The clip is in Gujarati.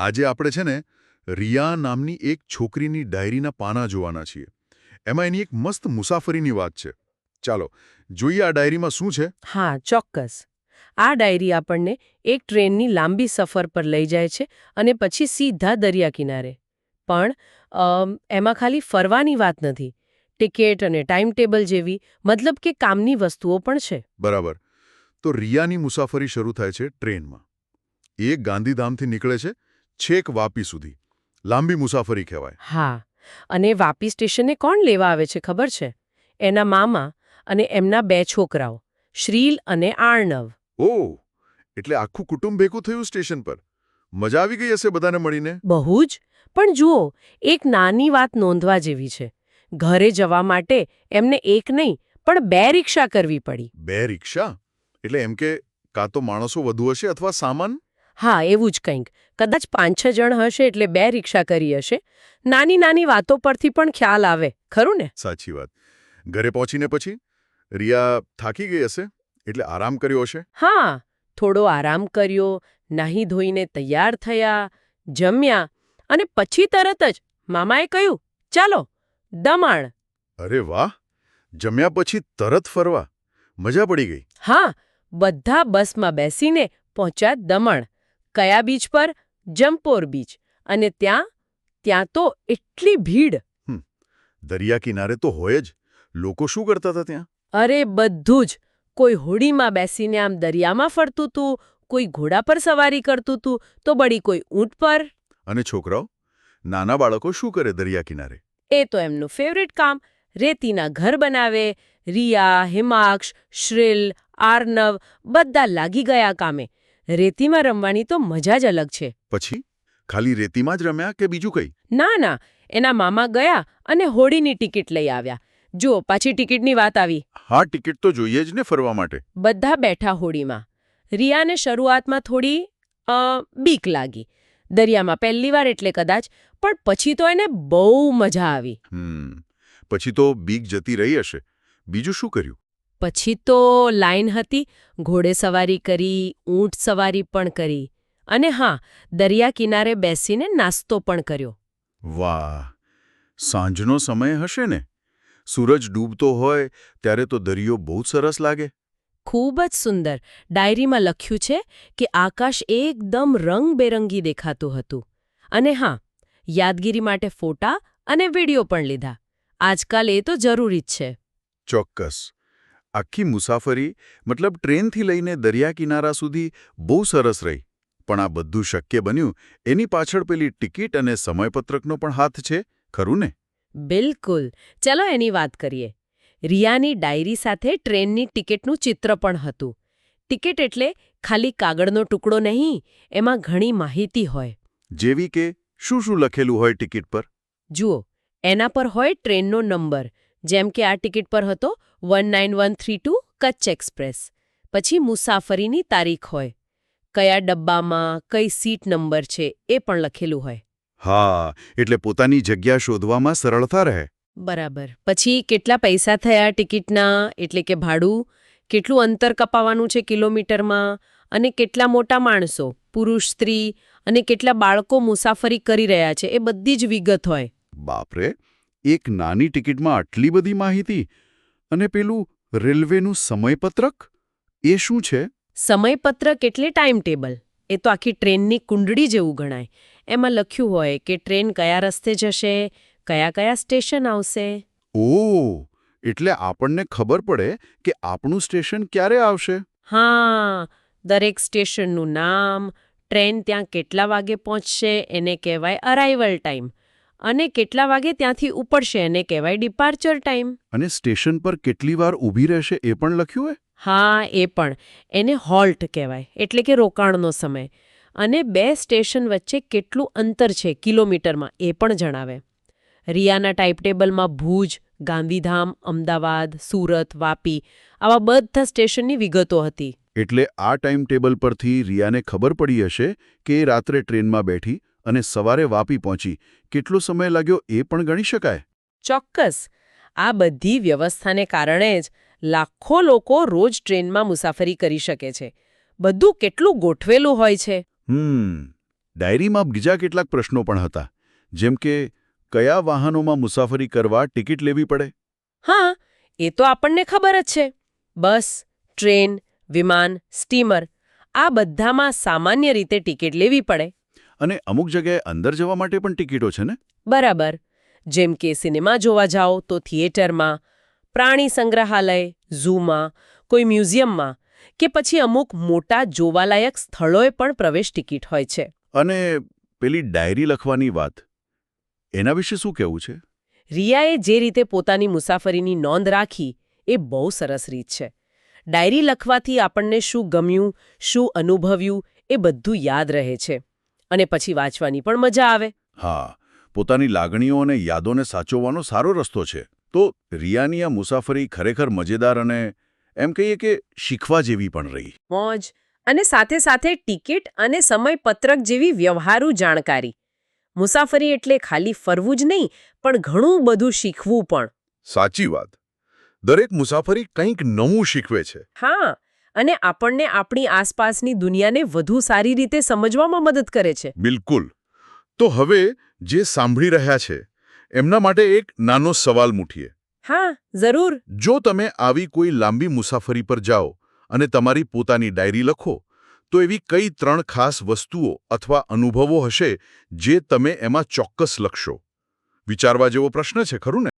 આજે આપણે છે ને રિયા નામની એક છોકરીની ડાયરીના પાના જોવાના છીએ. એમાં એની એક મસ્ત મુસાફરીની વાત છે. ચાલો જોઈએ આ ડાયરીમાં શું છે. હા ચોક્કસ. આ ડાયરી આપણને એક ટ્રેનની લાંબી સફર પર લઈ જાય છે અને પછી સીધા દરિયા કિનારે. પણ એમાં ખાલી ફરવાની વાત નથી. ટિકિટ અને ટાઈમ ટેબલ જેવી મતલબ કે કામની વસ્તુઓ પણ છે. બરાબર. તો રિયાની મુસાફરી શરૂ થાય છે ટ્રેનમાં. એ ગાંધીધામથી નીકળે છે છેક વાપી સુધી. લાંબી મુસાફરી કહેવાય. હા અને વાપી સ્ટેશને કોણ લેવા આવે છે ખબર છે? એના મામા અને એમના બે છોકરાઓ શ્રીલ અને આર્ણવ. ઓહ એટલે આખું કુટુંબ ભેગું થયું સ્ટેશન પર. મજા આવી ગઈ હશે બધાને મળીને? બહુ જ. પણ જુઓ એક નાની વાત નોંધવા જેવી છે. ઘરે જવા માટે એમને એક નહીં પણ બે રિક્ષા કરવી પડી. બે રિક્ષા? એટલે એમ કે કાં તો માણસો વધુ હશે અથવા સામાન? હા એવું જ કંઈક. કદાચ પાંચ છ જણ હશે એટલે બે રિક્ષા કરી હશે. નાની નાની વાતો પરથી પણ ખ્યાલ આવે ખરું ને? સાચી વાત. ઘરે પહોંચીને પછી? રિયા થાકી ગઈ હશે? એટલે આરામ કર્યો હશે? હા થોડો આરામ કર્યો નાહી ધોઈને તૈયાર થયા જમ્યા અને પછી તરત જ મામાએ કહ્યું ચાલો દમણ. અરે વાહ! જમ્યા પછી તરત ફરવા. મજા પડી ગઈ. હા બધા બસમાં બેસીને પહોંચ્યા દમણ. કયા બીચ પર? જમ્પોર બીચ. અને ત્યાં ત્યાં તો એટલી ભીડ. દરિયા કિનારે તો હોય જ. લોકો શું કરતા હતા ત્યાં? અરે બધું જ. કોઈ હોડીમાં બેસીને આમ દરિયામાં ફરતું તું કોઈ ઘોડા પર સવારી કરતું તું તો બળી કોઈ ઊંટ પર. અને છોકરાઓ નાના બાળકો શું કરે દરિયા કિનારે? એ તો એમનું ફેવરેટ કામ. રેતીના ઘર બનાવે રિયા હિમાક્ષ શ્રીલ આર્નવ બધા લાગી ગયા કામે. રેતીમાં રમવાની તો મજા જ અલગ છે. પછી? ખાલી રેતીમાં જ રમ્યા કે બીજું કંઈ? ના ના એના મામા ગયા અને હોડીની ટિકિટ લઈ આવ્યા. જુઓ પાછી ટિકિટની વાત આવી. હા ટિકિટ તો જોઈએ જ ને ફરવા માટે. બધા બેઠા હોડીમાં રિયાને શરૂઆતમાં થોડી બીક લાગી. દરિયામાં પહેલી વાર એટલે કદાચ પણ પછી તો એને બહુ મજા આવી. પછી તો બીક જતી રહી હશે. બીજું શું કર્યું? પછી તો લાઈન હતી ઘોડેસવારી કરી ઊંટ સવારી પણ કરી. અને હા દરિયા કિનારે બેસીને નાસ્તો પણ કર્યો. વાહ સાંજનો સમય હશે ને? સૂરજ ડૂબતો હોય ત્યારે તો દરિયો બહુ સરસ લાગે. ખૂબ જ સુંદર. ડાયરીમાં લખ્યું છે કે આકાશ એકદમ રંગબેરંગી દેખાતું હતું. અને હા યાદગીરી માટે ફોટા અને વીડિયો પણ લીધા. આજકાલ એ તો જરૂરી જ છે. ચોક્કસ. આખી મુસાફરી મતલબ ટ્રેનથી લઈને દરિયા કિનારા સુધી બહુ સરસ રહી. પણ આ બધું શક્ય બન્યું એની પાછળ પેલી ટિકિટ અને સમયપત્રકનો પણ હાથ છે ખરું ને? બિલકુલ. ચલો એની વાત કરીએ. રિયાની ડાયરી સાથે ટ્રેનની ટિકિટનું ચિત્ર પણ હતું. ટિકિટ એટલે ખાલી કાગળનો ટુકડો નહીં એમાં ઘણી માહિતી હોય. જેવી કે શું શું લખેલું હોય ટિકિટ પર? જુઓ એના પર હોય ટ્રેનનો નંબર જેમ કે આ ટિકિટ પર હતો one nine one three two Kutch express. પછી મુસાફરીની તારીખ હોય. કયા ડબ્બામાં કઈ સીટ નંબર છે એ પણ લખેલું હોય. હા એટલે પોતાની જગ્યા શોધવામાં સરળતા રહે. બરાબર. પછી કેટલા પૈસા થયા ટિકિટના એટલે કે ભાડું? કેટલું અંતર કપાવાનું છે કિલોમીટરમાં? અને કેટલા મોટા માણસો? પુરુષ સ્ત્રી? અને કેટલા બાળકો મુસાફરી કરી રહ્યા છે? એ બધી જ વિગત હોય. બાપરે એક નાની ટિકિટમાં આટલી બધી માહિતી? અને પેલું રેલવેનું સમયપત્રક? એ શું છે? સમયપત્રક એટલે ટાઈમ ટેબલ એ તો આખી ટ્રેનની કુંડળી જેવું ગણાય. એમાં લખ્યું હોય કે ટ્રેન કયા રસ્તે જશે કયા કયા સ્ટેશન આવશે. ઓહ એટલે આપણને ખબર પડે કે આપણું સ્ટેશન ક્યારે આવશે? હા દરેક સ્ટેશનનું નામ ટ્રેન ત્યાં કેટલા વાગે પહોંચશે એને કહેવાય અરાઇવલ ટાઈમ અને કેટલા વાગે ત્યાંથી ઉપડશે એને કહેવાય ડિપાર્ચર ટાઈમ અને સ્ટેશન પર કેટલી વાર ઊભી રહેશે એ પણ લખ્યું હોય? હા એ પણ. એને હોલ્ટ કહેવાય એટલે કે રોકાણનો સમય. અને બે સ્ટેશન વચ્ચે કેટલું અંતર છે કિલોમીટરમાં એ પણ જણાવે. રિયાના ટાઈપટેબલમાં ભુજ ગાંધીધામ અમદાવાદ સુરત વાપી આવા બધા સ્ટેશનની વિગતો હતી. એટલે આ ટાઈમ ટેબલ પરથી રિયાને ખબર પડી હશે કે રાત્રે ટ્રેનમાં બેઠી અને સવારે વાપી પહોંચી. કેટલો સમય લાગ્યો એ પણ ગણી શકાય? ચોક્કસ. આ બધી વ્યવસ્થાને કારણે જ લાખો લોકો રોજ ટ્રેનમાં મુસાફરી કરી શકે છે. બધું કેટલું ગોઠવેલું હોય છે? હમ. ડાયરીમાં બીજા કેટલાક પ્રશ્નો પણ હતા. જેમ કે કયા વાહનોમાં મુસાફરી કરવા ટિકિટ લેવી પડે? હા એ તો આપણને ખબર જ છે. બસ ટ્રેન વિમાન સ્ટીમર આ બધામાં સામાન્ય રીતે ટિકિટ લેવી પડે. અને અમુક જગ્યાએ અંદર જવા માટે પણ ટિકિટો છે ને? બરાબર. જેમ કે સિનેમા જોવા જાઓ તો થિયેટરમાં પ્રાણી સંગ્રહાલય ઝૂમાં કોઈ મ્યુઝિયમમાં કે પછી અમુક મોટા જોવાલાયક સ્થળોએ પણ પ્રવેશ ટિકિટ હોય છે. અને પેલી ડાયરી લખવાની વાત એના વિશે શું કહેવું છે? રિયાએ જે રીતે પોતાની મુસાફરીની નોંધ રાખી એ બહુ સરસ રીત છે. ડાયરી લખવાથી આપણને શું ગમ્યું શું અનુભવ્યું એ બધું યાદ રહે છે. અને પછી વાંચવાની પણ મજા આવે. હા પોતાની લાગણીઓ અને યાદોને સાચવવાનો સારો રસ્તો છે. તો રિયાની આ મુસાફરી ખરેખર મજેદાર અને એમ કહીએ કે શીખવા જેવી પણ રહી. મોજ અને સાથે સાથે ટિકિટ અને સમયપત્રક જેવી વ્યવહારુ જાણકારી. મુસાફરી એટલે ખાલી ફરવું જ નહીં પણ ઘણું બધું શીખવું પણ. સાચી વાત. દરેક મુસાફરી કંઈક નવું શીખવે છે. હા અને આપણને આપણી આસપાસની દુનિયાને વધુ સારી રીતે સમજવામાં મદદ કરે છે. બિલકુલ. તો હવે જે સાંભળી રહ્યા છે એમના માટે એક નાનો સવાલ મૂઠીએ. હા જરૂર. જો તમે આવી કોઈ લાંબી મુસાફરી પર જાઓ અને તમારી પોતાની ડાયરી લખો તો એવી કઈ ત્રણ ખાસ વસ્તુઓ અથવા અનુભવો હશે જે તમે એમાં ચોક્કસ લખશો? વિચારવા જેવો પ્રશ્ન છે ખરું ને?